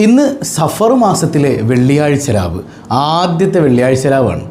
ഇന്ന് സഫർ മാസത്തിലെ വെള്ളിയാഴ്ച രാവ് ആദ്യത്തെ വെള്ളിയാഴ്ച രാവാണ്.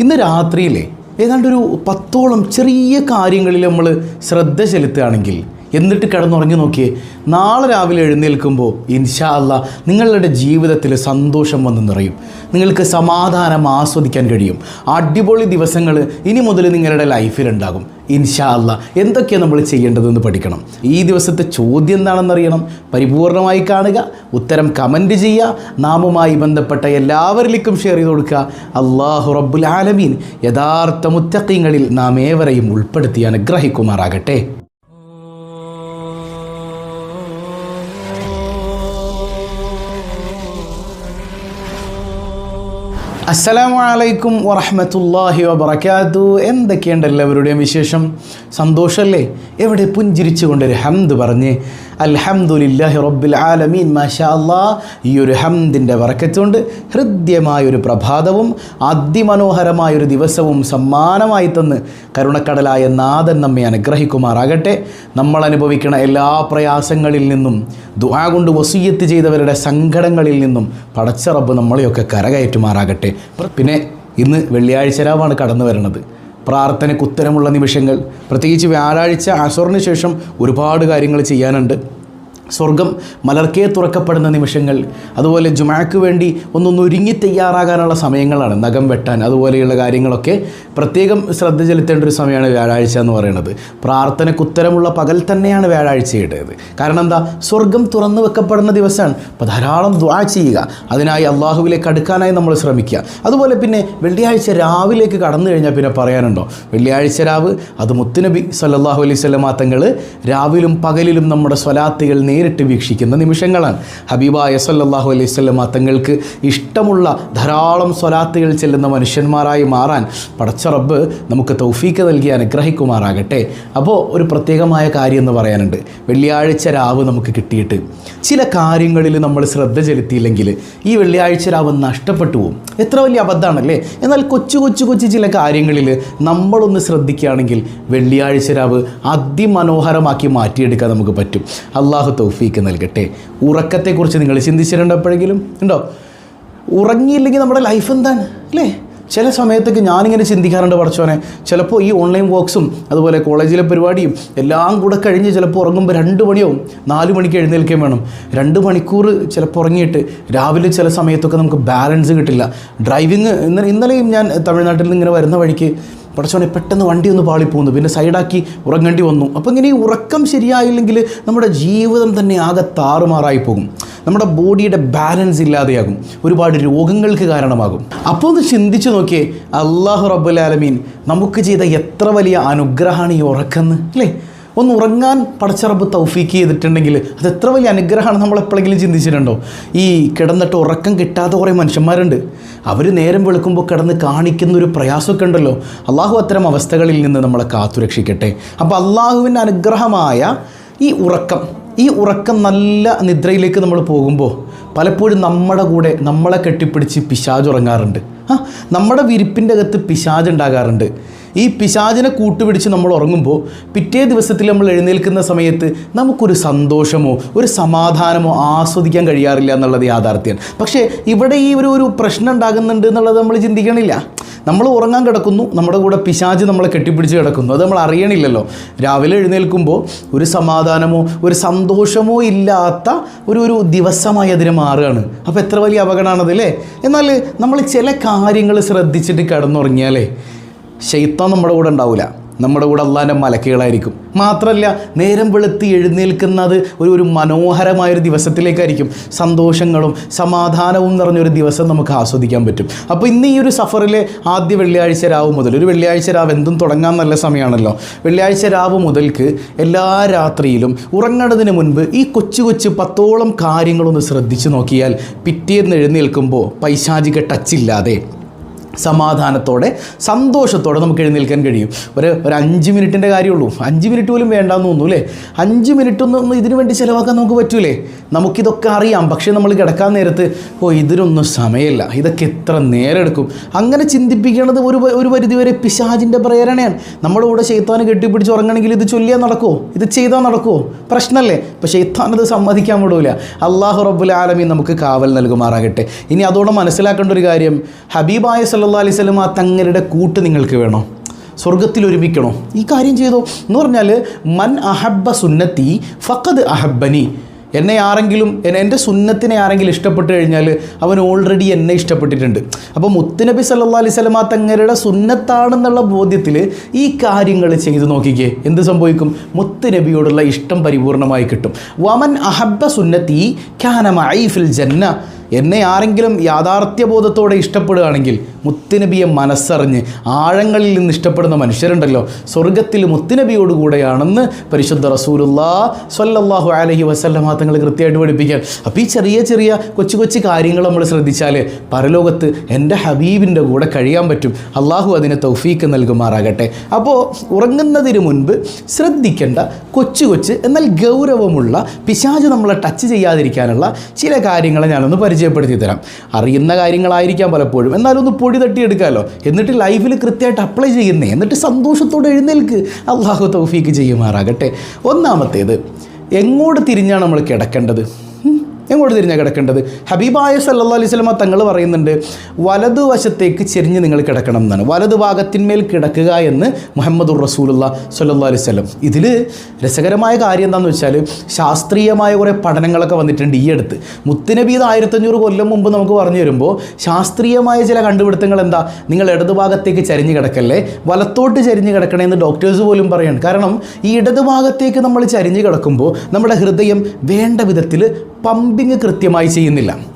ഇന്ന് രാത്രിയിലെ ഏതാണ്ടൊരു പത്തോളം ചെറിയ കാര്യങ്ങളിൽ നമ്മൾ ശ്രദ്ധ ചെലുത്തുകയാണെങ്കിൽ എന്നിട്ട് കിടന്നുറങ്ങി നോക്കിയേ. നാളെ രാവിലെ എഴുന്നേൽക്കുമ്പോൾ ഇൻഷാ അല്ല നിങ്ങളുടെ ജീവിതത്തിൽ സന്തോഷം വന്ന് നിറയും. നിങ്ങൾക്ക് സമാധാനം ആസ്വദിക്കാൻ കഴിയും. അടിപൊളി ദിവസങ്ങൾ ഇനി മുതൽ നിങ്ങളുടെ ലൈഫിലുണ്ടാകും. ഇൻഷാ അല്ല എന്തൊക്കെയാണ് നമ്മൾ ചെയ്യേണ്ടതെന്ന് പഠിക്കണം. ഈ ദിവസത്തെ ചോദ്യം എന്താണെന്നറിയണം പരിപൂർണമായി കാണുക ഉത്തരം കമന്റ് ചെയ്യുക നാമുമായി ബന്ധപ്പെട്ട എല്ലാവരിലേക്കും ഷെയർ ചെയ്ത് കൊടുക്കുക. അള്ളാഹു റബ്ബുൽ ആലമീൻ യഥാർത്ഥ മുത്തക്കീങ്ങളിൽ നാം ഏവരെയും ഉൾപ്പെടുത്തി അനുഗ്രഹിക്കുമാറാകട്ടെ. അസ്സലാമു അലൈക്കും വറഹമത്തല്ലാഹി വബർക്കാത്തു എന്തൊക്കെയുണ്ട് എല്ലാവരുടെയും വിശേഷം? സന്തോഷമല്ലേ എവിടെ പുഞ്ചിരിച്ചുകൊണ്ടൊരു ഹംദ് പറഞ്ഞ് അൽഹംദുലില്ലാഹി റബ്ബിൽ ആലമീൻ. മാഷാ അല്ലാ ഈ ഒരു ഹംദിന്റെ വറക്കത്തുകൊണ്ട് ഹൃദ്യമായൊരു പ്രഭാതവും അതിമനോഹരമായൊരു ദിവസവും സമ്മാനമായി തന്ന് കരുണക്കടലായ നാഥൻ നമ്മെ അനുഗ്രഹിക്കുമാറാകട്ടെ. നമ്മൾ അനുഭവിക്കുന്ന എല്ലാ പ്രയാസങ്ങളിൽ നിന്നും ദുആ കൊണ്ട് വസീയത്ത് ചെയ്തവരുടെ സങ്കടങ്ങളിൽ നിന്നും പടച്ച റബ്ബ് നമ്മളെയൊക്കെ കരകയറ്റുമാറാകട്ടെ. പിന്നെ ഇന്ന് വെള്ളിയാഴ്ച രാവാണ് കടന്നു വരുന്നത് പ്രാർത്ഥനയ്ക്ക് ഉത്തരമുള്ള നിമിഷങ്ങൾ. പ്രത്യേകിച്ച് വ്യാഴാഴ്ച അസറിന് ശേഷം ഒരുപാട് കാര്യങ്ങൾ ചെയ്യാനുണ്ട്. സ്വർഗം മലർക്കേ തുറക്കപ്പെടുന്ന നിമിഷങ്ങൾ. അതുപോലെ ജുമാക്ക് വേണ്ടി ഒന്നൊന്നൊരുങ്ങി തയ്യാറാകാനുള്ള സമയങ്ങളാണ്. നഖം വെട്ടാൻ അതുപോലെയുള്ള കാര്യങ്ങളൊക്കെ പ്രത്യേകം ശ്രദ്ധ ചെലുത്തേണ്ട ഒരു സമയമാണ് വ്യാഴാഴ്ച എന്ന് പറയുന്നത്. പ്രാർത്ഥനയ്ക്ക് ഉത്തരമുള്ള പകൽ തന്നെയാണ് വ്യാഴാഴ്ചയുടേത്. കാരണം എന്താ? സ്വർഗം തുറന്നു വെക്കപ്പെടുന്ന ദിവസമാണ്. അപ്പോൾ ധാരാളം ദ്വാ ചെയ്യുക. അതിനായി അള്ളാഹുവിലേക്ക് അടുക്കാനായി നമ്മൾ ശ്രമിക്കുക. അതുപോലെ പിന്നെ വെള്ളിയാഴ്ച രാവിലേക്ക് കടന്നു കഴിഞ്ഞാൽ പിന്നെ പറയാനുണ്ടോ? വെള്ളിയാഴ്ച രാവ് അത് മുത്തുനബി സല്ലാഹു അലൈഹി രാവിലും പകലിലും നമ്മുടെ സ്വലാത്തുകൾ നേരിട്ട് വീക്ഷിക്കുന്ന നിമിഷങ്ങളാണ്. ഹബീബായ സല്ലല്ലാഹു അലൈഹി സ്വല്ലം തങ്ങൾക്ക് ഇഷ്ടമുള്ള ധാരാളം സ്വലാത്തുകൾ ചെല്ലുന്ന മനുഷ്യന്മാരായി മാറാൻ പടച്ച റബ്ബ് നമുക്ക് തൗഫീക്ക് നൽകി അനുഗ്രഹിക്കുമാറാകട്ടെ. അപ്പോൾ ഒരു പ്രത്യേകമായ കാര്യം എന്ന് പറയാനുണ്ട്. വെള്ളിയാഴ്ച രാവ് നമുക്ക് കിട്ടിയിട്ട് ചില കാര്യങ്ങളിൽ നമ്മൾ ശ്രദ്ധ ചെലുത്തിയില്ലെങ്കിൽ ഈ വെള്ളിയാഴ്ച രാവ് നഷ്ടപ്പെട്ടു പോകും എത്ര വലിയ അബദ്ധമാണല്ലേ? എന്നാൽ കൊച്ചു കൊച്ചു കൊച്ചു ചില കാര്യങ്ങളിൽ നമ്മളൊന്ന് ശ്രദ്ധിക്കുകയാണെങ്കിൽ വെള്ളിയാഴ്ച രാവ് അതിമനോഹരമാക്കി മാറ്റിയെടുക്കാൻ നമുക്ക് പറ്റും. അള്ളാഹു തൗഫീക്ക് നൽകട്ടെ. ഉറക്കത്തെക്കുറിച്ച് നിങ്ങൾ ചിന്തിച്ചിട്ടുണ്ട് എപ്പോഴെങ്കിലും ഉണ്ടോ? ഉറങ്ങിയില്ലെങ്കിൽ നമ്മുടെ ലൈഫ് എന്താണ്? അല്ലേ? ചില സമയത്തൊക്കെ ഞാനിങ്ങനെ ചിന്തിക്കാറുണ്ട് പഠിച്ചോനെ ചിലപ്പോൾ ഈ ഓൺലൈൻ വർക്ക്സും അതുപോലെ കോളേജിലെ പരിപാടിയും എല്ലാം കൂടെ കഴിഞ്ഞ് ചിലപ്പോൾ ഉറങ്ങുമ്പോൾ രണ്ട് മണിയോ നാല് മണിക്ക് എഴുന്നേൽക്കുകയും വേണം. രണ്ട് മണിക്കൂർ ചിലപ്പോൾ ഉറങ്ങിയിട്ട് രാവിലെ ചില സമയത്തൊക്കെ നമുക്ക് ബാലൻസ് കിട്ടില്ല. ഡ്രൈവിങ് ഇന്നലെ ഇന്നലെയും ഞാൻ തമിഴ്നാട്ടിൽ നിന്ന് ഇങ്ങനെ വരുന്ന വഴിക്ക് പടച്ചോനെ പെട്ടെന്ന് വണ്ടി ഒന്ന് പാളിപ്പോകുന്നു പിന്നെ. സൈഡാക്കി ഉറങ്ങേണ്ടി വന്നു. അപ്പോൾ ഇങ്ങനെ ഈ ഉറക്കം ശരിയായില്ലെങ്കിൽ നമ്മുടെ ജീവിതം തന്നെ ആകെ താറുമാറായി പോകും. നമ്മുടെ ബോഡിയുടെ ബാലൻസ് ഇല്ലാതെയാകും. ഒരുപാട് രോഗങ്ങൾക്ക് കാരണമാകും. അപ്പോൾ ഒന്ന് ചിന്തിച്ചു നോക്കിയേ അള്ളാഹു റബ്ബുലാലമീൻ നമുക്ക് ചെയ്ത എത്ര വലിയ അനുഗ്രഹമാണ് ഈ ഉറക്കെന്ന് അല്ലേ? ഒന്ന് ഉറങ്ങാൻ പടച്ചറബ് തൗഫീക്ക് ചെയ്തിട്ടുണ്ടെങ്കിൽ അത് എത്ര വലിയ അനുഗ്രഹമാണ് നമ്മൾ എപ്പോഴെങ്കിലും ചിന്തിച്ചിട്ടുണ്ടോ? ഈ കിടന്നിട്ട് ഉറക്കം കിട്ടാത്ത കുറേ മനുഷ്യന്മാരുണ്ട്. അവർ നേരം വെളുക്കുമ്പോൾ കിടന്ന് കാണിക്കുന്ന ഒരു പ്രയാസമൊക്കെ ഉണ്ടല്ലോ. അള്ളാഹു അത്തരം അവസ്ഥകളിൽ നിന്ന് നമ്മളെ കാത്തുരക്ഷിക്കട്ടെ അപ്പോൾ അള്ളാഹുവിന്റെ അനുഗ്രഹമായ ഈ ഉറക്കം ഈ ഉറക്കം നല്ല നിദ്രയിലേക്ക് നമ്മൾ പോകുമ്പോൾ പലപ്പോഴും നമ്മുടെ കൂടെ നമ്മളെ കെട്ടിപ്പിടിച്ച് പിശാജ് ഉറങ്ങാറുണ്ട്. ആ നമ്മുടെ വിരിപ്പിന്റെ അകത്ത് പിശാജ് ഉണ്ടാകാറുണ്ട്. ഈ പിശാചിനെ കൂട്ടുപിടിച്ച് നമ്മൾ ഉറങ്ങുമ്പോൾ പിറ്റേ ദിവസത്തിൽ നമ്മൾ എഴുന്നേൽക്കുന്ന സമയത്ത് നമുക്കൊരു സന്തോഷമോ ഒരു സമാധാനമോ ആസ്വദിക്കാൻ കഴിയാറില്ല എന്നുള്ളത് യാഥാർത്ഥ്യമാണ്. പക്ഷേ ഇവിടെ ഈ ഒരു ഒരു പ്രശ്നം ഉണ്ടാകുന്നുണ്ട് എന്നുള്ളത് നമ്മൾ ചിന്തിക്കണില്ല. നമ്മൾ ഉറങ്ങാൻ കിടക്കുന്നു നമ്മുടെ കൂടെ പിശാജ് നമ്മളെ കെട്ടിപ്പിടിച്ച് കിടക്കുന്നു. അത് നമ്മൾ അറിയണില്ലല്ലോ. രാവിലെ എഴുന്നേൽക്കുമ്പോൾ ഒരു സമാധാനമോ ഒരു സന്തോഷമോ ഇല്ലാത്ത ഒരു ഒരു ദിവസമായി അതിനെ മാറുകയാണ്. അപ്പോൾ എത്ര വലിയ അപകടമാണത് അല്ലേ എന്നാൽ നമ്മൾ ചില കാര്യങ്ങൾ ശ്രദ്ധിച്ചിട്ട് കിടന്നുറങ്ങിയാലേ ഷെയ്ത്താൻ നമ്മുടെ കൂടെ ഉണ്ടാവില്ല നമ്മുടെ കൂടെ അള്ളാന്റെ മലക്കുകളായിരിക്കും. മാത്രമല്ല നേരം വെളുത്തി എഴുന്നേൽക്കുന്നത് ഒരു ഒരു മനോഹരമായൊരു ദിവസത്തിലേക്കായിരിക്കും. സന്തോഷങ്ങളും സമാധാനവും നിറഞ്ഞൊരു ദിവസം നമുക്ക് ആസ്വദിക്കാൻ പറ്റും. അപ്പോൾ ഇന്ന് ഈ ഒരു സഫറിലെ ആദ്യ വെള്ളിയാഴ്ച രാവ് മുതൽ ഒരു വെള്ളിയാഴ്ച രാവ് എന്തും തുടങ്ങാൻ നല്ല സമയമാണല്ലോ. വെള്ളിയാഴ്ച രാവ് മുതൽക്ക് എല്ലാ രാത്രിയിലും ഉറങ്ങുന്നതിന് മുൻപ് ഈ കൊച്ചു കൊച്ചു പത്തോളം കാര്യങ്ങളൊന്ന് ശ്രദ്ധിച്ചു നോക്കിയാൽ പിറ്റേന്ന് എഴുന്നേൽക്കുമ്പോൾ പൈശാചിക ടച്ചില്ലാതെ സമാധാനത്തോടെ സന്തോഷത്തോടെ നമുക്ക് എഴുന്നേൽക്കാൻ കഴിയും. ഒരു ഒരു അഞ്ച് മിനിറ്റിന്റെ കാര്യമുള്ളൂ. അഞ്ച് മിനിറ്റ് പോലും വേണ്ടാന്ന് തോന്നുന്നു അല്ലേ? അഞ്ച് മിനിറ്റ് ഒന്നും ഇതിനു വേണ്ടി ചിലവാക്കാൻ നമുക്ക് പറ്റൂലേ? നമുക്കിതൊക്കെ അറിയാം. പക്ഷേ നമ്മൾ കിടക്കാൻ നേരത്ത് ഓ ഇതിനൊന്നും സമയമില്ല. ഇതൊക്കെ എത്ര നേരം എടുക്കും? അങ്ങനെ ചിന്തിപ്പിക്കേണ്ടത് ഒരു ഒരു പരിധിവരെ പിശാജിന്റെ പ്രേരണയാണ്. നമ്മുടെ കൂടെ ചെയ്ത്താൻ കെട്ടിപ്പിടിച്ച് ഉറങ്ങണമെങ്കിൽ ഇത് ചൊല്ലിയാൽ നടക്കുമോ ഇത് ചെയ്താൽ നടക്കുമോ പ്രശ്നമല്ലേ? പക്ഷേ ചെയ്ത്താൻ അത് സമ്മതിക്കാൻ വിടൂല. അള്ളാഹു റബ്ബുൽ ആലമീൻ നമുക്ക് കാവൽ നൽകുമാറാകട്ടെ. ഇനി അതോടെ മനസ്സിലാക്കേണ്ട ഒരു കാര്യം ഹബീബായ സല്ലാ അലൈഹി സ്വലം ആ തങ്ങളുടെ കൂട്ട് നിങ്ങൾക്ക് വേണോ? സ്വർഗത്തിൽ ഒരുമിക്കണോ? ഈ കാര്യം ചെയ്തോ? എന്ന് പറഞ്ഞാൽ മൻ അഹബ്ബ സുന്നത്തി ഫക്കത് അഹബ്ബനി. എന്നെ ആരെങ്കിലും എന്റെ സുന്നത്തിനെ ആരെങ്കിലും ഇഷ്ടപ്പെട്ട് കഴിഞ്ഞാൽ അവൻ ഓൾറെഡി എന്നെ ഇഷ്ടപ്പെട്ടിട്ടുണ്ട്. അപ്പോൾ മുത്തുനബി സല്ലാ അലൈഹി സ്വലമ തങ്ങളുടെ സുന്നത്താണെന്നുള്ള ബോധ്യത്തിൽ ഈ കാര്യങ്ങൾ ചെയ്തു നോക്കിക്കേ. എന്ത് സംഭവിക്കും? മുത്തുനബിയോടുള്ള ഇഷ്ടം പരിപൂർണമായി കിട്ടും. വമൻ അഹബ്ബ സുന്നത്തി ഖാനമായി ഫിൽ ജന്ന. എന്നെ ആരെങ്കിലും യാഥാർത്ഥ്യബോധത്തോടെ ഇഷ്ടപ്പെടുകയാണെങ്കിൽ മുത്തുനബിയെ മനസ്സറിഞ്ഞ് ആഴങ്ങളിൽ നിന്ന് ഇഷ്ടപ്പെടുന്ന മനുഷ്യരുണ്ടല്ലോ. സ്വർഗത്തിൽ മുത്തുനബിയോടുകൂടെയാണെന്ന് പരിശുദ്ധ റസൂലുല്ലാ സ്വല്ലല്ലാഹു അലൈഹി വസല്ലമ തങ്ങൾ കൃത്യമായിട്ട് പഠിപ്പിക്കാൻ. അപ്പോൾ ഈ ചെറിയ ചെറിയ കൊച്ചു കൊച്ചു കാര്യങ്ങൾ നമ്മൾ ശ്രദ്ധിച്ചാൽ പരലോകത്ത് എന്റെ ഹബീബിന്റെ കൂടെ കഴിയാൻ പറ്റും. അള്ളാഹു അതിന് തൗഫീക്ക് നൽകുമാറാകട്ടെ. അപ്പോൾ ഉറങ്ങുന്നതിന് മുൻപ് ശ്രദ്ധിക്കേണ്ട കൊച്ചു കൊച്ച് എന്നാൽ ഗൗരവമുള്ള പിശാജ് നമ്മളെ ടച്ച് ചെയ്യാതിരിക്കാനുള്ള ചില കാര്യങ്ങൾ ഞാനൊന്ന് പരിചയപ്പെടുത്തി തരാം അറിയുന്ന കാര്യങ്ങളായിരിക്കാം പലപ്പോഴും. എന്നാലും ഒന്ന് പൊടി തട്ടിയെടുക്കാമല്ലോ എന്നിട്ട് ലൈഫിൽ കൃത്യമായിട്ട് അപ്ലൈ ചെയ്യുന്നേ. എന്നിട്ട് സന്തോഷത്തോടെ എഴുന്നേൽക്ക്. അള്ളാഹു തൗഫീക്ക് ചെയ്യുമാറാകട്ടെ. ഒന്നാമത്തേത് എങ്ങോട്ട് തിരിഞ്ഞാണ് നമ്മൾ കിടക്കേണ്ടത്? ഉം, തിരിഞ്ഞ കിടക്കേണ്ടത്. ഹബീബായ സല്ലാ അലൈഹി സ്വലമ തങ്ങൾ പറയുന്നുണ്ട് വലതുവശത്തേക്ക് ചെരിഞ്ഞ് നിങ്ങൾ കിടക്കണം എന്നാണ്. വലതു ഭാഗത്തിന്മേൽ കിടക്കുക എന്ന് മുഹമ്മദുർ റസൂലുള്ള സല്ലാ അലൈഹി സ്വലം ഇതിൽ രസകരമായ കാര്യം എന്താണെന്ന് വെച്ചാൽ ശാസ്ത്രീയമായ കുറേ പഠനങ്ങളൊക്കെ വന്നിട്ടുണ്ട് ഈ അടുത്ത്. മുത്തുനബി ഇത് ആയിരത്തഞ്ഞൂറ് കൊല്ലം മുമ്പ് നമുക്ക് പറഞ്ഞു തരുമ്പോൾ ശാസ്ത്രീയമായ ചില കണ്ടുപിടുത്തങ്ങൾ എന്താ? നിങ്ങൾ ഇടതുഭാഗത്തേക്ക് ചരിഞ്ഞ് കിടക്കല്ലേ? വലത്തോട്ട് ചരിഞ്ഞ് കിടക്കണേ എന്ന് ഡോക്ടേഴ്സ് പോലും പറയുന്നുണ്ട്. കാരണം ഈ ഇടതുഭാഗത്തേക്ക് നമ്മൾ ചരിഞ്ഞ് കിടക്കുമ്പോൾ നമ്മുടെ ഹൃദയം വേണ്ട വിധത്തിൽ പമ്പിങ് കൃത്യമായി ചെയ്യുന്നില്ല.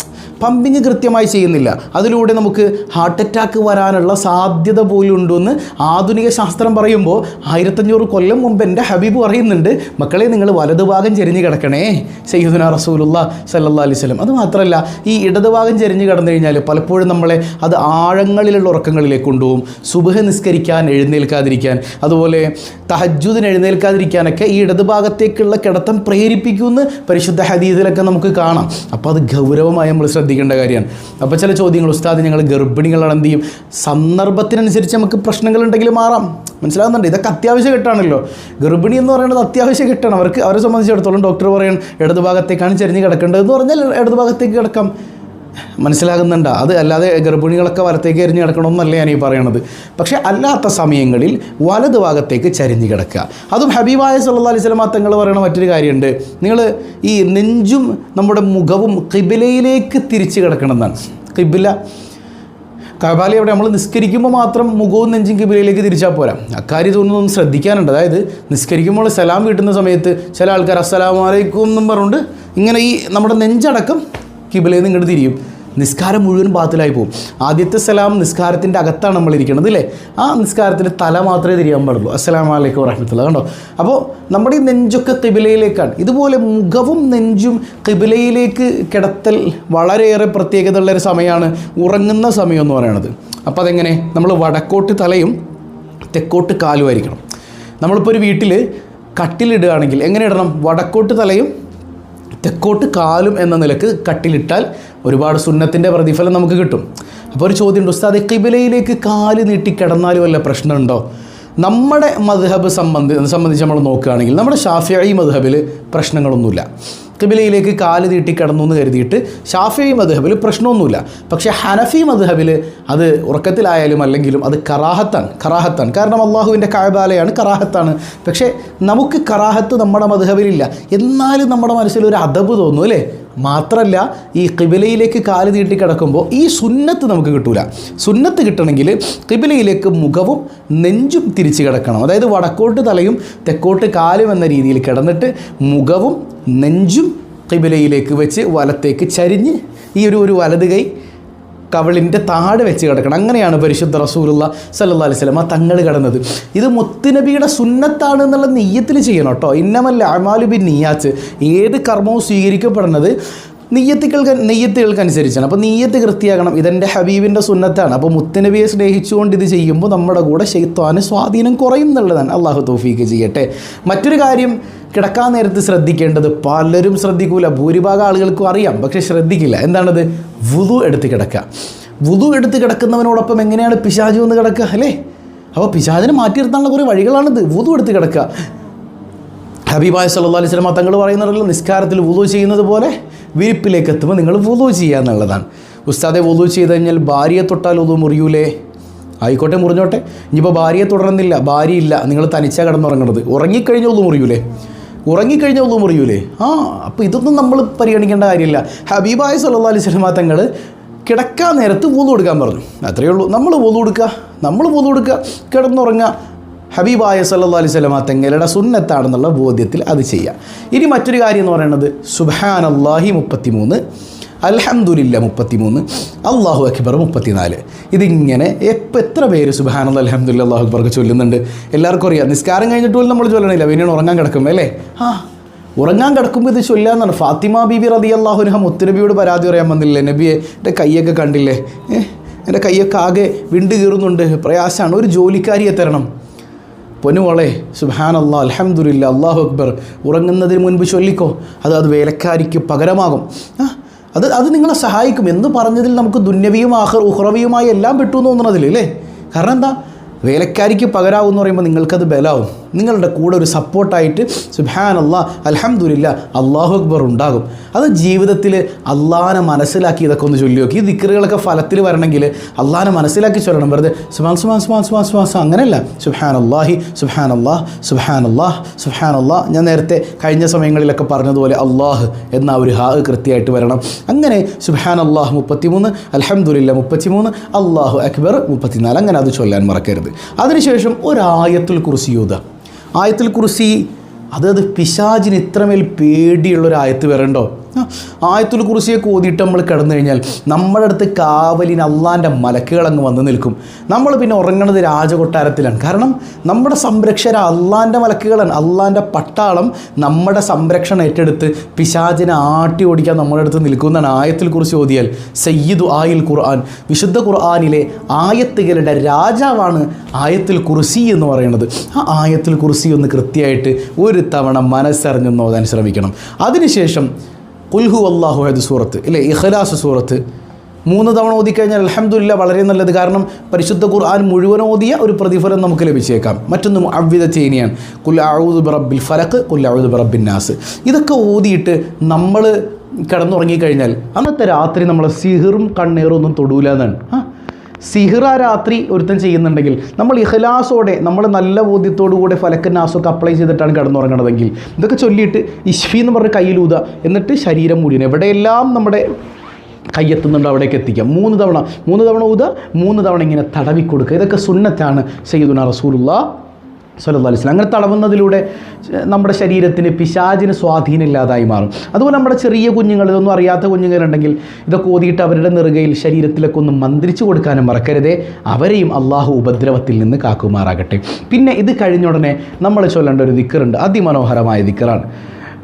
പമ്പിങ് കൃത്യമായി ചെയ്യുന്നില്ല. അതിലൂടെ നമുക്ക് ഹാർട്ട് അറ്റാക്ക് വരാനുള്ള സാധ്യത പോലും ഉണ്ടെന്ന് ആധുനിക ശാസ്ത്രം പറയുമ്പോൾ ആയിരത്തഞ്ഞൂറ് കൊല്ലം മുമ്പ് എന്റെ ഹബീബ് പറയുന്നുണ്ട്. മക്കളെ നിങ്ങൾ വലതുഭാഗം ചെരിഞ്ഞ് കിടക്കണേ. സയ്യിദുന റസൂലുള്ള സല്ലാ അലൈഹി സ്വലം അത് മാത്രമല്ല ഈ ഇടതുഭാഗം ചെരിഞ്ഞ് കിടന്നു കഴിഞ്ഞാൽ പലപ്പോഴും നമ്മളെ അത് ആഴങ്ങളിലുള്ള ഉറക്കങ്ങളിലേക്ക് കൊണ്ടുപോകും. സുബഹ നിസ്കരിക്കാൻ എഴുന്നേൽക്കാതിരിക്കാൻ അതുപോലെ തഹജുദിന് എഴുന്നേൽക്കാതിരിക്കാനൊക്കെ ഈ ഇടതുഭാഗത്തേക്കുള്ള കിടത്തം പ്രേരിപ്പിക്കുമെന്ന് പരിശുദ്ധ ഹദീദിലൊക്കെ നമുക്ക് കാണാം. അപ്പോൾ അത് ഗൗരവമായി നമ്മൾ ശ്രദ്ധിക്കേണ്ട കാര്യമാണ്. അപ്പോൾ ചില ചോദ്യങ്ങൾ ഉസ്താദ് ഞങ്ങൾ ഗർഭിണികളാണ് എന്ത് ചെയ്യും? സന്ദർഭത്തിനനുസരിച്ച് നമുക്ക് പ്രശ്നങ്ങൾ ഉണ്ടെങ്കിൽ മാറാം. മനസ്സിലാകുന്നുണ്ട്? ഇതൊക്കെ അത്യാവശ്യ ഘട്ടമാണല്ലോ ഗർഭിണി എന്ന് പറയുന്നത് അത്യാവശ്യ ഘട്ടമാണ് അവർക്ക് അവരെ സംബന്ധിച്ചിടത്തോളം ഡോക്ടർ പറയാൻ ഇടതുഭാഗത്തേക്കാണ് ചെരിഞ്ഞ് കിടക്കേണ്ടതെന്ന് പറഞ്ഞാൽ ഇടതുഭാഗത്തേക്ക് കിടക്കാം. മനസ്സിലാകുന്നുണ്ട്. അത് അല്ലാതെ ഗർഭിണികളൊക്കെ വലത്തേക്ക് എറിഞ്ഞ് കിടക്കണമെന്നല്ല ഞാൻ ഈ പറയണത്. പക്ഷേ അല്ലാത്ത സമയങ്ങളിൽ വലത് ഭാഗത്തേക്ക് ചരിഞ്ഞ് കിടക്കുക. അതും ഹബീബായ സല്ലാ അലൈഹി സ്വലമ തങ്ങൾ പറയുന്ന മറ്റൊരു കാര്യമുണ്ട്. നിങ്ങൾ ഈ നെഞ്ചും നമ്മുടെ മുഖവും കിബിലയിലേക്ക് തിരിച്ച് കിടക്കണം എന്നാണ് കിബില കബാലി അവിടെ നമ്മൾ നിസ്കരിക്കുമ്പോൾ മാത്രം മുഖവും നെഞ്ചും കിബിലയിലേക്ക് തിരിച്ചാൽ പോരാ. അക്കാര്യം തോന്നുന്നതും ശ്രദ്ധിക്കാനുണ്ട്. അതായത് നിസ്കരിക്കുമ്പോൾ സലാം വീട്ടുന്ന സമയത്ത് ചില ആൾക്കാർ അസ്സലാമലൈക്കും എന്നും പറഞ്ഞുകൊണ്ട് ഇങ്ങനെ ഈ നമ്മുടെ നെഞ്ചടക്കം കിബിലയിൽ നിന്ന് ഇങ്ങോട്ട് തിരിയും. നിസ്കാരം മുഴുവൻ ബാത്തിലായി പോകും ആദ്യത്തെ സലാം നിസ്കാരത്തിന്റെ അകത്താണ് നമ്മൾ ഇരിക്കുന്നത് അല്ലേ ആ നിസ്കാരത്തിന്റെ തല മാത്രമേ തിരിയാൻ പാടുള്ളൂ. അസ്സലാം വലൈക്കും വറഹമത്തുള്ള കണ്ടോ? അപ്പോൾ നമ്മുടെ ഈ നെഞ്ചൊക്കെ കിബിലയിലേക്കാണ്. ഇതുപോലെ മുഖവും നെഞ്ചും കിബിലയിലേക്ക് കിടത്തൽ വളരെയേറെ പ്രത്യേകതയുള്ള ഒരു സമയമാണ്. ഉറങ്ങുന്ന സമയം എന്ന് പറയുന്നത് അപ്പോൾ അതെങ്ങനെ? നമ്മൾ വടക്കോട്ട് തലയും തെക്കോട്ട് കാലുമായിരിക്കണം നമ്മളിപ്പോൾ ഒരു വീട്ടിൽ കട്ടിലിടുകയാണെങ്കിൽ എങ്ങനെ ഇടണം? വടക്കോട്ട് തലയും തെക്കോട്ട് കാലും എന്ന നിലയ്ക്ക് കട്ടിലിട്ടാൽ ഒരുപാട് സുന്നത്തിന്റെ പ്രതിഫലം നമുക്ക് കിട്ടും. അപ്പോൾ ഒരു ചോദ്യമുണ്ട് ഉസ്താദ് കിബിലയിലേക്ക് കാൽ നീട്ടി കിടന്നാലും വല്ല പ്രശ്നമുണ്ടോ? നമ്മുടെ മദ്ഹബ് സംബന്ധി സംബന്ധിച്ച് നമ്മൾ നോക്കുകയാണെങ്കിൽ നമ്മുടെ ഷാഫിയായി മദ്ഹബിൽ പ്രശ്നങ്ങളൊന്നുമില്ല. കിബിലയിലേക്ക് കാൽ നീട്ടി കിടന്നു എന്ന് കരുതിയിട്ട് ഷാഫി മദ്ഹബിൽ പ്രശ്നമൊന്നുമില്ല. പക്ഷേ ഹനഫി മദ്ഹബിൽ അത് ഉറക്കത്തിലായാലും അല്ലെങ്കിലും അത് കറാഹത്താണ് കറാഹത്താണ്. കാരണം അള്ളാഹുവിന്റെ കായബാലയാണ് കറാഹത്താണ്. പക്ഷേ നമുക്ക് കറാഹത്ത് നമ്മുടെ മദ്ഹബിലില്ല. എന്നാലും നമ്മുടെ മനസ്സിൽ ഒരു അതബ് തോന്നും അല്ലേ? മാത്രമല്ല ഈ കിബിലയിലേക്ക് കാൽ നീട്ടി കിടക്കുമ്പോൾ ഈ സുന്നത്ത് നമുക്ക് കിട്ടൂല. സുന്നത്ത് കിട്ടണമെങ്കിൽ കിബിലയിലേക്ക് മുഖവും നെഞ്ചും തിരിച്ച് കിടക്കണം. അതായത് വടക്കോട്ട് തലയും തെക്കോട്ട് കാലും എന്ന രീതിയിൽ കിടന്നിട്ട് മുഖവും നെഞ്ചും കിബിലയിലേക്ക് വെച്ച് വലത്തേക്ക് ചരിഞ്ഞ് ഈ ഒരു ഒരു വലത് കൈ കവളിന്റെ താഴെ വെച്ച് കിടക്കണം. അങ്ങനെയാണ് പരിശുദ്ധ റസൂലുള്ള വസല്ലം ആ തങ്ങൾ കിടന്നത്. ഇത് മുത്തുനബിയുടെ സുന്നത്താണ് എന്നുള്ള നെയ്യത്തിൽ ചെയ്യണം കേട്ടോ. ഇന്നമല്ല അമാലുബിൻ നീയാച്ച് ഏത് കർമ്മവും സ്വീകരിക്കപ്പെടുന്നത് നെയ്യത്തുകൾക്ക് നെയ്യത്തുകൾക്കനുസരിച്ചാണ് അപ്പോൾ നെയ്യത്ത് കൃത്യമാകണം ഇതെന്റെ ഹബീബിന്റെ സുന്നത്താണ്. അപ്പോൾ മുത്തനബിയെ സ്നേഹിച്ചുകൊണ്ട് ഇത് ചെയ്യുമ്പോൾ നമ്മുടെ കൂടെ ശൈത്വാന് സ്വാധീനം കുറയും എന്നുള്ളതാണ്. അള്ളാഹു തോഫീക്ക് ചെയ്യട്ടെ. മറ്റൊരു കാര്യം കിടക്കാൻ നേരത്ത് ശ്രദ്ധിക്കേണ്ടത് പലരും ശ്രദ്ധിക്കൂല. ഭൂരിഭാഗം ആളുകൾക്കും അറിയാം. പക്ഷേ ശ്രദ്ധിക്കില്ല. എന്താണത്? വുതു എടുത്ത് കിടക്കുക വുതു എടുത്ത് കിടക്കുന്നവനോടൊപ്പം എങ്ങനെയാണ് പിശാജു എന്ന് കിടക്കുക അല്ലേ? അപ്പോൾ പിശാചിനെ മാറ്റി നിർത്താനുള്ള കുറേ വഴികളാണിത്. വുതു എടുത്ത് കിടക്കുക ഹബീബായ സല്ലാ അലൈഹി സ്വലമ തങ്ങൾ പറയുന്നുണ്ടല്ലോ നിസ്കാരത്തിൽ വുളു ചെയ്യുന്നത് പോലെ വിരിപ്പിലേക്ക് എത്തുമ്പോൾ നിങ്ങൾ വുളു ചെയ്യുക എന്നുള്ളതാണ്. ഉസ്താദെ വുളു ചെയ്ത് കഴിഞ്ഞാൽ ഭാര്യയെ തൊട്ടാൽ ഒതു മുറിയൂലേ? ആയിക്കോട്ടെ മുറിഞ്ഞോട്ടെ. ഇനിയിപ്പോൾ ഭാര്യയെ തുടർന്നില്ല ഭാര്യ ഇല്ല നിങ്ങൾ തനിച്ചാണ് കിടന്നുറങ്ങണത്. ഉറങ്ങിക്കഴിഞ്ഞ ഒതു മുറിയൂലേ? ഉറങ്ങിക്കഴിഞ്ഞ ഒതു മുറിയൂലേ? ആ അപ്പോൾ ഇതൊന്നും നമ്മൾ പരിഗണിക്കേണ്ട കാര്യമില്ല. ഹബീബായ സല്ലാ അലൈഹി സ്വലമ തങ്ങൾ കിടക്കാൻ നേരത്ത് വുളു എടുക്കാൻ പറഞ്ഞു. അത്രയേ ഉള്ളൂ. നമ്മൾ വുളു കൊടുക്കുക നമ്മൾ വുളു കൊടുക്കുക കിടന്നുറങ്ങുക. ഹബീബായ സല്ലാ അലൈഹി സ്വലമ തെങ്ങലയുടെ സുന്നത്താണെന്നുള്ള ബോധ്യത്തിൽ അത് ചെയ്യാം. ഇനി മറ്റൊരു കാര്യം എന്ന് പറയുന്നത് സുബാൻ അള്ളാഹി മുപ്പത്തിമൂന്ന് മുപ്പത്തി മുപ്പത്തിമൂന്ന് അള്ളാഹു അക്ബർ മുപ്പത്തിനാല്. ഇതിങ്ങനെ എപ്പോൾ എത്ര പേര് അല്ല അലഹമുല്ല അള്ളാഹു അക്ബർക്ക് ചൊല്ലുന്നുണ്ട്? എല്ലാവർക്കും അറിയാം. നിസ്കാരം കഴിഞ്ഞിട്ട് പോലും നമ്മൾ ചൊല്ലണില്ല. പിന്നീട് ഉറങ്ങാൻ കിടക്കുമ്പോൾ അല്ലേ? ആ ഉറങ്ങാൻ കിടക്കുമ്പോൾ ഇത് ചൊല്ലാന്നാണ്. ഫാത്തിമ ബീബി റതി അള്ളാഹുനഹ മുത്തുനബിയോട് പരാതി പറയാൻ വന്നില്ലേ? നബിയെ എന്റെ കൈയൊക്കെ കണ്ടില്ലേ? എന്റെ കൈയൊക്കെ ആകെ വിണ്ട് കീറുന്നുണ്ട്. പ്രയാസമാണ് ഒരു ജോലിക്കാരിയെ തരണം. പൊന്നുമോളെ അള്ളാഹ് അലഹമുല്ല അള്ളാഹു അക്ബർ. ഉറങ്ങുന്നതിന് മുൻപ് ചൊല്ലിക്കോ. അത് അത് വേലക്കാരിക്ക് പകരമാകും. അത് അത് നിങ്ങളെ സഹായിക്കും. എന്ന് പറഞ്ഞതിൽ നമുക്ക് ദുന്യവിയും ആഹർ ഉഹ്റവിയുമായി എല്ലാം പെട്ടു എന്ന് തോന്നണതിൽ അല്ലേ? കാരണം എന്താ? വേലക്കാരിക്ക് പകരാവും എന്ന് പറയുമ്പോൾ നിങ്ങൾക്കത് ബലാവും. നിങ്ങളുടെ കൂടെ ഒരു സപ്പോർട്ടായിട്ട് സുബാൻ അള്ളാ അലഹമുല്ല അള്ളാഹു അക്ബർ ഉണ്ടാകും. അത് ജീവിതത്തിൽ അള്ളാഹാനെ മനസ്സിലാക്കി ഇതൊക്കെ ഒന്ന് ചൊല്ലി നോക്കി. ഈ ദിക്കറുകളൊക്കെ ഫലത്തിൽ വരണമെങ്കിൽ അള്ളാഹാനെ മനസ്സിലാക്കി ചൊല്ലണം. വെറുതെ സുബാൻ സുബാൻ സുബാൻ സുബാൻ സുബാൻ അങ്ങനെയല്ല സുബാൻ അള്ളാഹി സുബാൻ അള്ളാഹ് സുബാൻ അള്ളാഹ് സുബാൻ അള്ളാഹ് ഞാൻ നേരത്തെ കഴിഞ്ഞ സമയങ്ങളിലൊക്കെ പറഞ്ഞതുപോലെ അള്ളാഹ് എന്ന ഒരു ഹാ കൃത്യമായിട്ട് വരണം. അങ്ങനെ സുബാൻ അള്ളാഹ് മുപ്പത്തിമൂന്ന് അലഹമുല്ല മുപ്പത്തിമൂന്ന് അള്ളാഹു അക്ബർ മുപ്പത്തിനാല്. അങ്ങനെ അത് ചൊല്ലാൻ മറക്കരുത്. അതിനുശേഷം ഒരായത്തുൽ കുറിസിയൂത ആയത്തുൽ കുറിസി അതത് പിശാചിന് ഇത്രമേൽ പേടിയുള്ളൊരു ആയത്ത് വരണ്ടോ ആയത്തുൽ കുറിശിയൊക്കെ ഓതിയിട്ട് നമ്മൾ കിടന്നു കഴിഞ്ഞാൽ നമ്മുടെ അടുത്ത് കാവലിന് അള്ളാന്റെ മലക്കുകളങ്ങ് വന്ന് നിൽക്കും. നമ്മൾ പിന്നെ ഉറങ്ങണത് രാജകൊട്ടാരത്തിലാണ്. കാരണം നമ്മുടെ സംരക്ഷര അള്ളാന്റെ മലക്കുകളാണ്. അള്ളാന്റെ പട്ടാളം നമ്മുടെ സംരക്ഷണം ഏറ്റെടുത്ത് പിശാചിനെ ആട്ടി ഓടിക്കാൻ നമ്മുടെ അടുത്ത് നിൽക്കുന്നതാണ് ആയത്തിൽ കുറിച്ച് ഓതിയാൽ. സയ്യിദു ആയിൽ ഖുർആൻ. വിശുദ്ധ ഖുർആാനിലെ ആയത്തുകളുടെ രാജാവാണ് ആയത്തിൽ കുറിസി എന്ന് പറയുന്നത്. ആ ആയത്തിൽ കുറിസി ഒന്ന് കൃത്യമായിട്ട് ഒരു തവണ മനസ്സറിഞ്ഞൊന്ന് ഓതാൻ ശ്രമിക്കണം. അതിനുശേഷം കുൽഹു അള്ളാഹു ഹദ് സൂറത്ത് ഇല്ലേ? ഇഖലാസ് സൂറത്ത്. മൂന്ന് തവണ ഓതിക്കഴിഞ്ഞാൽ അലഹമുല്ല വളരെ നല്ലത്. കാരണം പരിശുദ്ധ ഖുർആൻ മുഴുവൻ ഓതിയ ഒരു പ്രതിഫലം നമുക്ക് ലഭിച്ചേക്കാം. മറ്റൊന്ന് അവ്യത ചേനിയാണ് കുൽ അഴുദ് ബറബിൽ ഫലക്ക് കുൽ അഴുദ് ബറബിൻ നാസ്. ഇതൊക്കെ ഓതിയിട്ട് നമ്മൾ കിടന്നുറങ്ങിക്കഴിഞ്ഞാൽ അന്നത്തെ രാത്രി നമ്മളെ സിഹിറും കണ്ണീറും ഒന്നും തൊടൂല എന്നാണ്. ആ സിഹിറ രാത്രി ഒരുത്തം ചെയ്യുന്നുണ്ടെങ്കിൽ നമ്മൾ ഇഹ്ലാസോടെ നമ്മൾ നല്ല ബോധ്യത്തോടു കൂടെ നാസൊക്കെ അപ്ലൈ ചെയ്തിട്ടാണ് കിടന്നുറങ്ങണതെങ്കിൽ ഇതൊക്കെ ചൊല്ലിയിട്ട് ഇഷ്ഫി എന്ന് പറഞ്ഞ കയ്യിലൂത എന്നിട്ട് ശരീരം മുഴുവൻ എവിടെയെല്ലാം നമ്മുടെ കയ്യെത്തുന്നുണ്ട് അവിടേക്ക് എത്തിക്കാം. മൂന്ന് തവണ. മൂന്ന് തവണ ഊത മൂന്ന് തവണ ഇങ്ങനെ തടവിക്കൊടുക്കുക. ഇതൊക്കെ സുന്നത്താണ്. സയ്യിദുന റസൂലുള്ള. സല്ലല്ലാഹു അലൈഹി അങ്ങനെ തടവുന്നതിലൂടെ നമ്മുടെ ശരീരത്തിന് പിശാചിന് സ്വാധീനമില്ലാതായി മാറും. അതുപോലെ നമ്മുടെ ചെറിയ കുഞ്ഞുങ്ങൾ ഇതൊന്നും അറിയാത്ത കുഞ്ഞുങ്ങളുണ്ടെങ്കിൽ ഇതൊക്കെ ഓതിയിട്ട് അവരുടെ നെറുകയിൽ ശരീരത്തിലൊക്കെ ഒന്ന് മന്ത്രിച്ചു കൊടുക്കാനും മറക്കരുതേ. അവരെയും അള്ളാഹു ഉപദ്രവത്തിൽ നിന്ന് കാക്കുമാറാകട്ടെ. പിന്നെ ഇത് കഴിഞ്ഞ ഉടനെ നമ്മൾ ചൊല്ലേണ്ട ഒരു ദിക്കറുണ്ട്. അതിമനോഹരമായ ദിക്കറാണ്.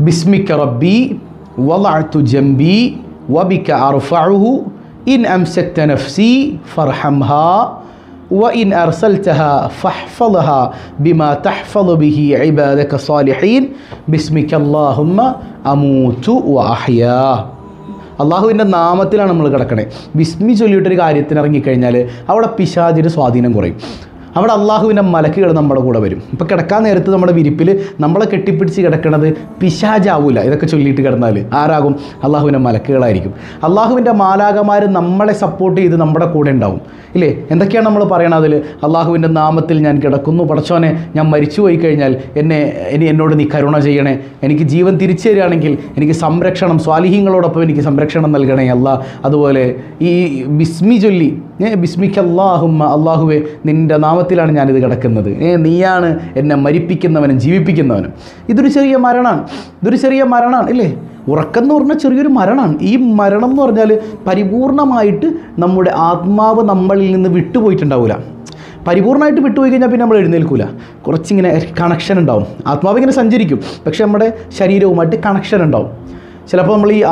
ബിസ്മിക്ക റബ്ബി വലഅതു ജംബി വബിക്ക അർഫഉഹു ഇൻ അംസക്ത നഫ്സി ഫർഹംഹാ وإن أرسلتها فاحفظها بما تحفظ به عبادك الصالحين باسمك اللهم أموت وأحيا അള്ളാഹുവിൻ്റെ നാമത്തിലാണ് നമ്മൾ കിടക്കണേ ബിസ്മി ചൊല്ലിയിട്ടൊരു കാര്യത്തിന് ഇറങ്ങിക്കഴിഞ്ഞാൽ അവിടെ പിശാചിന് സ്വാധീനം കുറയും അവിടെ അള്ളാഹുവിന്റെ മലക്കുകൾ നമ്മുടെ കൂടെ വരും. ഇപ്പോൾ കിടക്കാൻ നേരത്ത് നമ്മുടെ വിരിപ്പിൽ നമ്മളെ കെട്ടിപ്പിടിച്ച് കിടക്കണത് പിശാജാവൂല ഇതൊക്കെ ചൊല്ലിയിട്ട് കിടന്നാൽ ആരാകും? അള്ളാഹുവിന്റെ മലക്കുകളായിരിക്കും. അള്ളാഹുവിന്റെ മാലാകമാർ നമ്മളെ സപ്പോർട്ട് ചെയ്ത് നമ്മുടെ കൂടെ ഉണ്ടാവും. ഇല്ലേ? എന്തൊക്കെയാണ് നമ്മൾ പറയണത് അതിൽ? അള്ളാഹുവിന്റെ നാമത്തിൽ ഞാൻ കിടക്കുന്നു. പടച്ചോനെ ഞാൻ മരിച്ചു പോയി കഴിഞ്ഞാൽ എന്നെ ഇനി എന്നോട് നീ കരുണ ചെയ്യണേ. എനിക്ക് ജീവൻ തിരിച്ചു തരികയാണെങ്കിൽ എനിക്ക് സംരക്ഷണം സ്വാലിഹ്യങ്ങളോടൊപ്പം എനിക്ക് സംരക്ഷണം നൽകണേ അല്ല അതുപോലെ ഈ ബിസ്മി ചൊല്ലി ഏ ബിസ്മിക്കല്ലാഹുമ്മ അള്ളാഹുവെ നിന്റെ നാമത്തിലാണ് ഞാനിത് കിടക്കുന്നത്. ഏ നീയാണ് എന്നെ മരിപ്പിക്കുന്നവനും ജീവിപ്പിക്കുന്നവനും. ഇതൊരു ചെറിയ മരണമാണ് ഇതൊരു ചെറിയ മരണമാണ് ഇല്ലേ? ഉറക്കം എന്ന് പറഞ്ഞാൽ ചെറിയൊരു മരണമാണ് ഈ മരണം എന്ന് പറഞ്ഞാൽ പരിപൂർണമായിട്ട് നമ്മുടെ ആത്മാവ് നമ്മളിൽ നിന്ന് വിട്ടുപോയിട്ടുണ്ടാവില്ല പരിപൂർണമായിട്ട് വിട്ടുപോയി കഴിഞ്ഞാൽ പിന്നെ നമ്മൾ എഴുന്നേൽക്കില്ല കുറച്ചിങ്ങനെ കണക്ഷൻ ഉണ്ടാവും. ആത്മാവ് ഇങ്ങനെ സഞ്ചരിക്കും. പക്ഷേ നമ്മുടെ ശരീരവുമായിട്ട് കണക്ഷൻ ഉണ്ടാവും. ചിലപ്പോൾ നമ്മൾ ഈ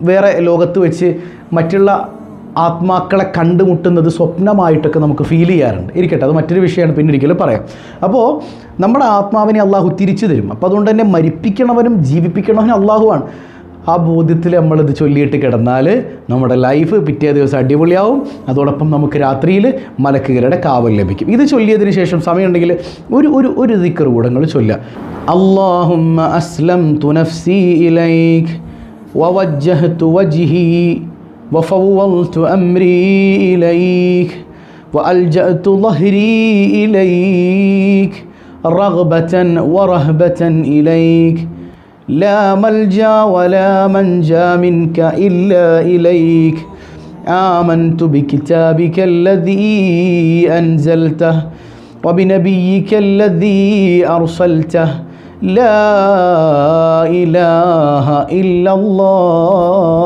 വേറെ ലോകത്ത് വെച്ച് മറ്റുള്ള ആത്മാക്കളെ കണ്ടുമുട്ടുന്നത് സ്വപ്നമായിട്ടൊക്കെ നമുക്ക് ഫീൽ ചെയ്യാറുണ്ട്. ഇരിക്കട്ടെ അത് മറ്റൊരു വിഷയമാണ്. പിന്നെ ഒരിക്കലും പറയാം. അപ്പോൾ നമ്മുടെ ആത്മാവിനെ അള്ളാഹു തിരിച്ചു തരും. അപ്പോൾ അതുകൊണ്ട് തന്നെ മരിപ്പിക്കണവനും ജീവിപ്പിക്കണവനും അള്ളാഹുവാണ് ആ ബോധ്യത്തിൽ നമ്മളിത് ചൊല്ലിയിട്ട് കിടന്നാൽ നമ്മുടെ ലൈഫ് പിറ്റേ ദിവസം അടിപൊളിയാവും. അതോടൊപ്പം നമുക്ക് രാത്രിയിൽ മലക്കുകളുടെ കാവൽ ലഭിക്കും. ഇത് ചൊല്ലിയതിന് ശേഷം സമയമുണ്ടെങ്കിൽ ഒരു ഒരു ഒരു ദിക്കർ കൂടങ്ങൾ ചൊല്ലുക. അള്ളാഹുമ്മ അസ്ലം തുനഫ്സി ഇലൈക് വവജ്ജഹ്തു വജ്ഹി وفوضت أمري إليك وألجأت ظهري إليك رغبة ورهبة إليك. لا ملجأ ولا منجأ منك إلا إليك. آمنت بكتابك الذي أنزلته وبنبيك الذي أرسلته. لا إله إلا الله.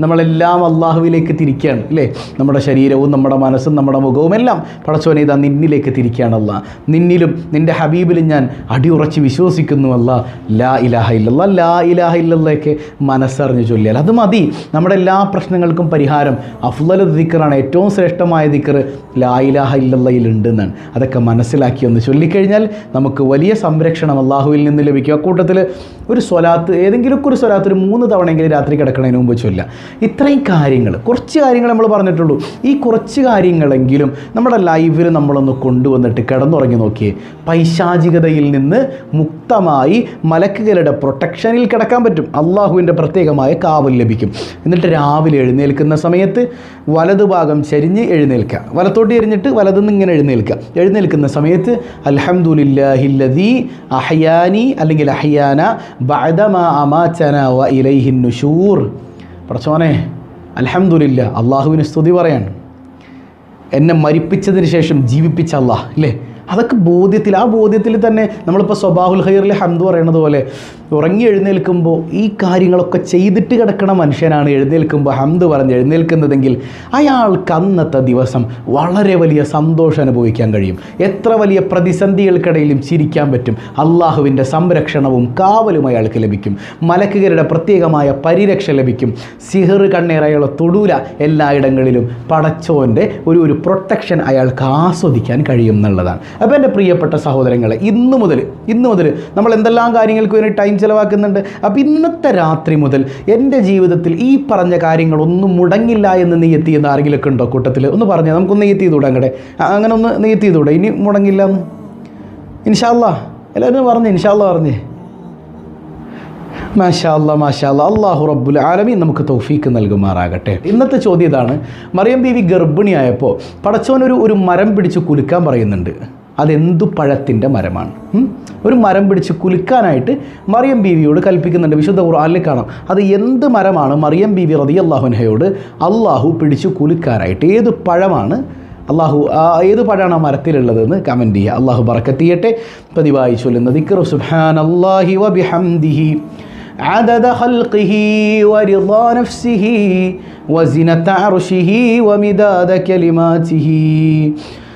നമ്മളെല്ലാം അള്ളാഹുവിലേക്ക് തിരിക്കുകയാണ് അല്ലേ? നമ്മുടെ ശരീരവും നമ്മുടെ മനസ്സും നമ്മുടെ മുഖവും എല്ലാം പടച്ചോനെ ഇതാ നിന്നിലേക്ക് തിരിക്കുകയാണല്ല നിന്നിലും നിന്റെ ഹബീബിലും ഞാൻ അടിയുറച്ച് വിശ്വസിക്കുന്നു അല്ല ലാ ഇലാഹ ഇല്ലല്ല ലാ ഇലാഹ ഇല്ലല്ലൊക്കെ മനസ്സറിഞ്ഞ് ചൊല്ലിയാൽ അത് മതി. നമ്മുടെ എല്ലാ പ്രശ്നങ്ങൾക്കും പരിഹാരം അഫ്ലൽ ദിക്കറാണ് ഏറ്റവും ശ്രേഷ്ഠമായ ദിക്കർ ലാ ഇലാഹ ഇല്ലല്ലയിലുണ്ട് എന്നാണ് അതൊക്കെ മനസ്സിലാക്കി ഒന്ന് ചൊല്ലിക്കഴിഞ്ഞാൽ നമുക്ക് വലിയ സംരക്ഷണം അള്ളാഹുവിൽ നിന്ന് ലഭിക്കും. അക്കൂട്ടത്തിൽ ഒരു സ്വലാത്ത് ഏതെങ്കിലുമൊക്കെ ഒരു സ്വലാത്ത് ഒരു മൂന്ന് തവണയെങ്കിലും രാത്രി കിടക്കണതിന് മുമ്പ് ചൊല്ലാം ഇത്രയും കാര്യങ്ങൾ കുറച്ച് കാര്യങ്ങൾ നമ്മൾ പറഞ്ഞിട്ടുള്ളൂ. ഈ കുറച്ച് കാര്യങ്ങളെങ്കിലും നമ്മുടെ ലൈഫിൽ നമ്മളൊന്ന് കൊണ്ടുവന്നിട്ട് കിടന്നുറങ്ങി നോക്കിയേ. പൈശാചികതയിൽ നിന്ന് മുക്തമായി മലക്കുകളുടെ പ്രൊട്ടക്ഷനിൽ കിടക്കാൻ പറ്റും. അള്ളാഹുവിന്റെ പ്രത്യേകമായ കാവൽ ലഭിക്കും. എന്നിട്ട് രാവിലെ എഴുന്നേൽക്കുന്ന സമയത്ത് വലതുഭാഗം ചരിഞ്ഞ് എഴുന്നേൽക്കുക. വലത്തോട്ട് എരിഞ്ഞിട്ട് വലതുനിന്ന് ഇങ്ങനെ എഴുന്നേൽക്കുക. എഴുന്നേൽക്കുന്ന സമയത്ത് അൽഹംദുലില്ലാഹില്ലദീ അഹയാനി അല്ലെങ്കിൽ അഹയാന ബഅദമ അമാചന വ ഇലൈഹിൻ നുഷൂർ. പടച്ചോനെ അലഹമുല്ല അള്ളാഹുവിന് സ്തുതി പറയാണ് എന്നെ മരിപ്പിച്ചതിന് ശേഷം ജീവിപ്പിച്ച അള്ളാഹ് അല്ലേ അതൊക്കെ ബോധ്യത്തിൽ ആ ബോധ്യത്തിൽ തന്നെ നമ്മളിപ്പോൾ സ്വബാഹുൽ ഹൈറിൽ ഹന്ത് പറയണത് പോലെ ഉറങ്ങി എഴുന്നേൽക്കുമ്പോൾ ഈ കാര്യങ്ങളൊക്കെ ചെയ്തിട്ട് കിടക്കണ മനുഷ്യനാണ് എഴുന്നേൽക്കുമ്പോൾ ഹന്ത് പറഞ്ഞ് എഴുന്നേൽക്കുന്നതെങ്കിൽ അയാൾക്ക് അന്നത്തെ ദിവസം വളരെ വലിയ സന്തോഷം അനുഭവിക്കാൻ കഴിയും. എത്ര വലിയ പ്രതിസന്ധികൾക്കിടയിലും ചിരിക്കാൻ പറ്റും. അള്ളാഹുവിന്റെ സംരക്ഷണവും കാവലും അയാൾക്ക് ലഭിക്കും. മലക്കുകളുടെ പ്രത്യേകമായ പരിരക്ഷ ലഭിക്കും. സിഹർ കണ്ണേറയുള്ള തൊടൂല എല്ലായിടങ്ങളിലും പടച്ചോന്റെ ഒരു ഒരു പ്രൊട്ടക്ഷൻ അയാൾക്ക് ആസ്വദിക്കാൻ കഴിയും എന്നുള്ളതാണ്. അപ്പോൾ എന്റെ പ്രിയപ്പെട്ട സഹോദരങ്ങളെ ഇന്ന് മുതൽ ഇന്ന് മുതൽ നമ്മൾ എന്തെല്ലാം കാര്യങ്ങൾക്ക് വേണ്ടി ടൈം ചിലവാക്കുന്നുണ്ട്? അപ്പോൾ ഇന്നത്തെ രാത്രി മുതൽ എന്റെ ജീവിതത്തിൽ ഈ പറഞ്ഞ കാര്യങ്ങളൊന്നും മുടങ്ങില്ല എന്ന് നീ എന്ന് ആരെങ്കിലുമൊക്കെ ഉണ്ടോ കൂട്ടത്തിൽ ഒന്ന് പറഞ്ഞാൽ നമുക്കൊന്ന് നെയ്യത്തി ചെയ്തുകൂടെ അങ്ങനെ ഒന്ന് നെയ്യത്തി ചെയ്തുകൂടെ. ഇനി മുടങ്ങില്ല എന്ന്. ഇൻഷാല്ലാ എല്ലാവരും പറഞ്ഞു ഇൻഷാല്ലാ പറഞ്ഞേ. മാഷാല്ല മാഷാല്ല അള്ളാഹു റബ്ബുൽ ആലമീൻ നമുക്ക് തൗഫീക്ക് നൽകുമാറാകട്ടെ. ഇന്നത്തെ ചോദ്യം ഇതാണ് മറിയം ബീവി ഗർഭിണിയായപ്പോൾ പടച്ചോനൊരു ഒരു മരം പിടിച്ച് കുലുക്കാൻ പറയുന്നുണ്ട്. അതെന്തു പഴത്തിൻ്റെ മരമാണ് ഉം? ഒരു മരം പിടിച്ച് കുലുക്കാനായിട്ട് മറിയം ബീവിയോട് കൽപ്പിക്കുന്നുണ്ട് വിശുദ്ധ ഖുർആനിൽ കാണാം അത് എന്ത് മരമാണ് മറിയം ബീവി റതി അള്ളാഹുനഹയോട് അള്ളാഹു പിടിച്ച് കുലുക്കാനായിട്ട് ഏത് പഴമാണ് അള്ളാഹു ആ ഏത് പഴമാണ് ആ മരത്തിലുള്ളതെന്ന് കമൻറ്റ് ചെയ്യുക അള്ളാഹു ബറക്കത്തിയട്ടെ പതിവായി ചൊല്ലുന്നത് ഇക്റു സുബ്ഹാൻ അള്ളാഹി വബിഹംദിഹി عدد خلقه ورضا نفسه وزنة عرشه ومداد كلماته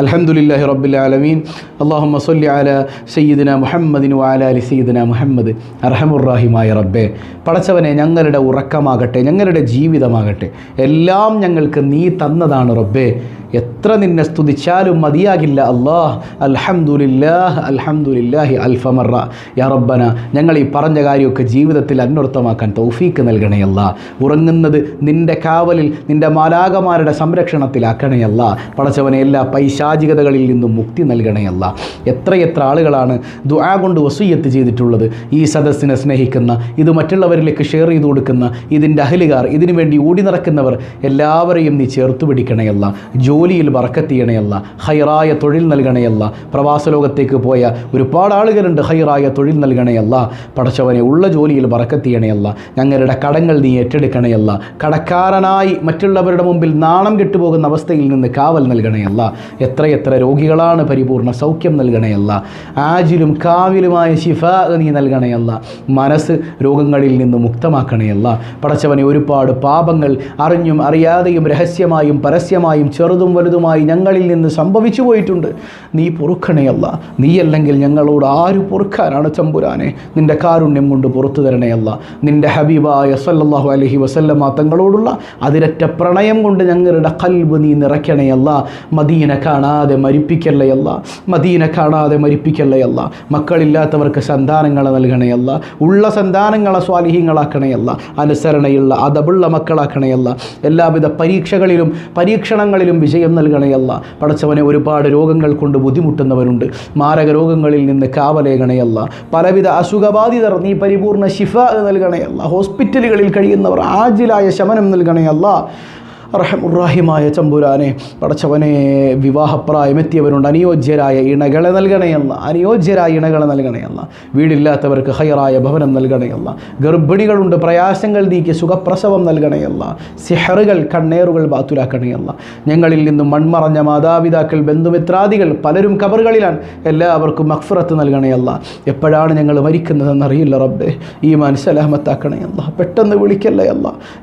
അലഹമുല്ലാഹി റബ്ബിൽ ആലമീൻ. അള്ളാഹുമ്മ സൊല്ലി ആല സയ്യിദിന മുഹമ്മദിനു ആലാലി സയ്യിദിന മുഹമ്മദ്. അറഹമുറാഹിമായ റബ്ബെ. പടച്ചവനെ ഞങ്ങളുടെ ഉറക്കമാകട്ടെ ഞങ്ങളുടെ ജീവിതമാകട്ടെ എല്ലാം ഞങ്ങൾക്ക് നീ തന്നതാണ് റബ്ബേ. എത്ര നിന്നെ സ്തുതിച്ചാലും മതിയാകില്ല അള്ളാഹ് അൽഹംദുലില്ലാഹ് അൽഹംദുലില്ലാഹി അൽഫമറ യാ ഞങ്ങൾ ഈ പറഞ്ഞ കാര്യമൊക്കെ ജീവിതത്തിൽ അന്വർത്ഥമാക്കാൻ തൗഫീക്ക് നൽകണയല്ല ഉറങ്ങുന്നത് നിന്റെ കാവലിൽ നിന്റെ മാലാകമാരുടെ സംരക്ഷണത്തിലാക്കണയല്ല പടച്ചവനെ എല്ലാ പൈശാചികതകളിൽ നിന്നും മുക്തി നൽകണയല്ല എത്രയെത്ര ആളുകളാണ് ദുആ കൊണ്ട് വസൂയത്ത് ചെയ്തിട്ടുള്ളത്. ഈ സദസ്സിനെ സ്നേഹിക്കുന്ന ഇത് മറ്റുള്ളവരിലേക്ക് ഷെയർ ചെയ്തു കൊടുക്കുന്ന ഇതിന്റെ അഹലുകാർ ഇതിനു വേണ്ടി ഓടി നടക്കുന്നവർ എല്ലാവരെയും നീ ചേർത്ത് പിടിക്കണയല്ല ജോലിയിൽ ബറക്കത്തിയണയല്ല ഹൈറായ തൊഴിൽ നൽകണയല്ല. പ്രവാസ ലോകത്തേക്ക് പോയ ഒരുപാട് ആളുകളുണ്ട് ഹൈറായ തൊഴിൽ നൽകണയല്ല. പടച്ചവനെ ഉള്ള ജോലിയിൽ ബറക്കത്തിയണയല്ല ഞങ്ങളുടെ കടങ്ങൾ നീ ഏറ്റെടുക്കണയല്ല. കടക്കാരനായി മറ്റുള്ളവരുടെ മുമ്പിൽ നാണം കെട്ടുപോകുന്ന അവസ്ഥയിൽ നിന്ന് കാവൽ നൽകണയല്ല. എത്രയെത്ര രോഗികളാണ് പരിപൂർണ സൗഖ്യം നൽകണയല്ല. ആജിലും കാവിലുമായ ശിഫ നീ നൽകണയല്ല. മനസ്സ് രോഗങ്ങളിൽ നിന്ന് മുക്തമാക്കണയല്ല. പടച്ചവനെ ഒരുപാട് പാപങ്ങൾ അറിഞ്ഞും അറിയാതെയും രഹസ്യമായും പരസ്യമായും ചെറുതും വലുതുമായി ഞങ്ങളിൽ നിന്ന് സംഭവിച്ചു പോയിട്ടുണ്ട്. നീ പൊറുക്കണയല്ല നീയല്ലെങ്കിൽ ഞങ്ങളോട് ആര് പൊറുക്കാനാണ് ചമ്പുരാനെ നിന്റെ കാരുണ്യം കൊണ്ട് പുറത്തു തരണയല്ല നിന്റെ ഹബീബായ സല്ലാഹു അലഹി വസല്ലമ തങ്ങളോടുള്ള അതിരറ്റ പ്രണയം കൊണ്ട് ഞങ്ങളുടെ കൽബ് നീ നിറയ്ക്കണയല്ല മദീന കാണാതെ മരിപ്പിക്കല്ലയല്ല മദീന കാണാതെ മരിപ്പിക്കല്ലയല്ല മക്കളില്ലാത്തവർക്ക് സന്താനങ്ങളെ നൽകണയല്ല ഉള്ള സന്താനങ്ങളെ സ്വാലിഹ്യങ്ങളാക്കണയല്ല അനുസരണയുള്ള അതബുള്ള മക്കളാക്കണയല്ല എല്ലാവിധ പരീക്ഷകളിലും പരീക്ഷണങ്ങളിലും വിജയം നൽകണയല്ല പടച്ചവനെ ഒരുപാട് രോഗങ്ങൾ കൊണ്ട് ബുദ്ധിമുട്ടുന്നവരുണ്ട് മാരക രോഗങ്ങളിൽ നിന്ന് കാവലേകണയല്ല പലവിധ അസുഖബാധിതർ നീ പരിപൂർണ ശിഫ നൽകണയല്ല ഹോസ്പിറ്റലുകളിൽ കഴിയുന്നവർ ആജിലായ ശമനം നൽകണയല്ല റഹമുറാഹിമായ ചമ്പുരാനെ പടച്ചവനെ വിവാഹപ്രായമെത്തിയവരുണ്ട് അനുയോജ്യരായ ഇണകളെ നൽകണയല്ല അനുയോജ്യരായ ഇണകളെ നൽകണയല്ല വീടില്ലാത്തവർക്ക് ഹയറായ ഭവനം നൽകണയല്ല ഗർഭിണികളുണ്ട് പ്രയാസങ്ങൾ നീക്കി സുഖപ്രസവം നൽകണയല്ല സിഹറുകൾ കണ്ണേറുകൾ ബാത്തുലാക്കണയല്ല ഞങ്ങളിൽ നിന്നും മൺമറഞ്ഞ മാതാപിതാക്കൾ ബന്ധുമിത്രാദികൾ പലരും കബറുകളിലാണ്. എല്ലാവർക്കും മക്ഫുറത്ത് നൽകണയല്ല എപ്പോഴാണ് ഞങ്ങൾ മരിക്കുന്നതെന്ന് അറിയില്ല റബ്ബെ ഈ മനസ്സലാമത്താക്കണയല്ല പെട്ടെന്ന് വിളിക്കല്ലേ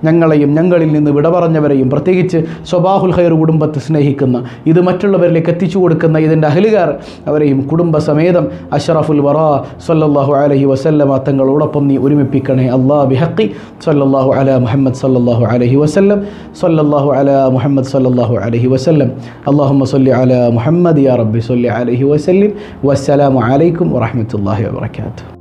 ഞങ്ങളെയും ഞങ്ങളിൽ നിന്ന് വിട പറഞ്ഞവരെയും പ്രത്യേകിച്ച് സ്വബാഹുൽ ഹൈർ കുടുംബത്തെ സ്നേഹിക്കുന്ന ഇത് മറ്റുള്ളവരിലേക്ക് എത്തിച്ചു കൊടുക്കുന്ന ഇതിന്റെ അഹലുകാർ അവരെയും കുടുംബസമേതം അഷറഫുൽ വറ സല്ലല്ലാഹു അലഹി വസല്ലമ തങ്ങളോടൊപ്പം നീ ഒരുമിപ്പിക്കണേ. അള്ളാ ബിഹക്കി സല്ലല്ലാഹു അല മുഹമ്മദ് സല്ലല്ലാഹു അലഹി വസല്ലം സല്ലല്ലാഹു അല മുഹമ്മദ് സല്ലല്ലാഹു അലഹി വസല്ലം. അള്ളാഹുമ്മ സല്ലി അല മുഹമ്മദ് യാ റബ്ബി സല്ലി അലഹി വസല്ലിം. വസ്സലാമു അലൈക്കും വറഹ്മത്തുള്ളാഹി വബറകാതുഹു.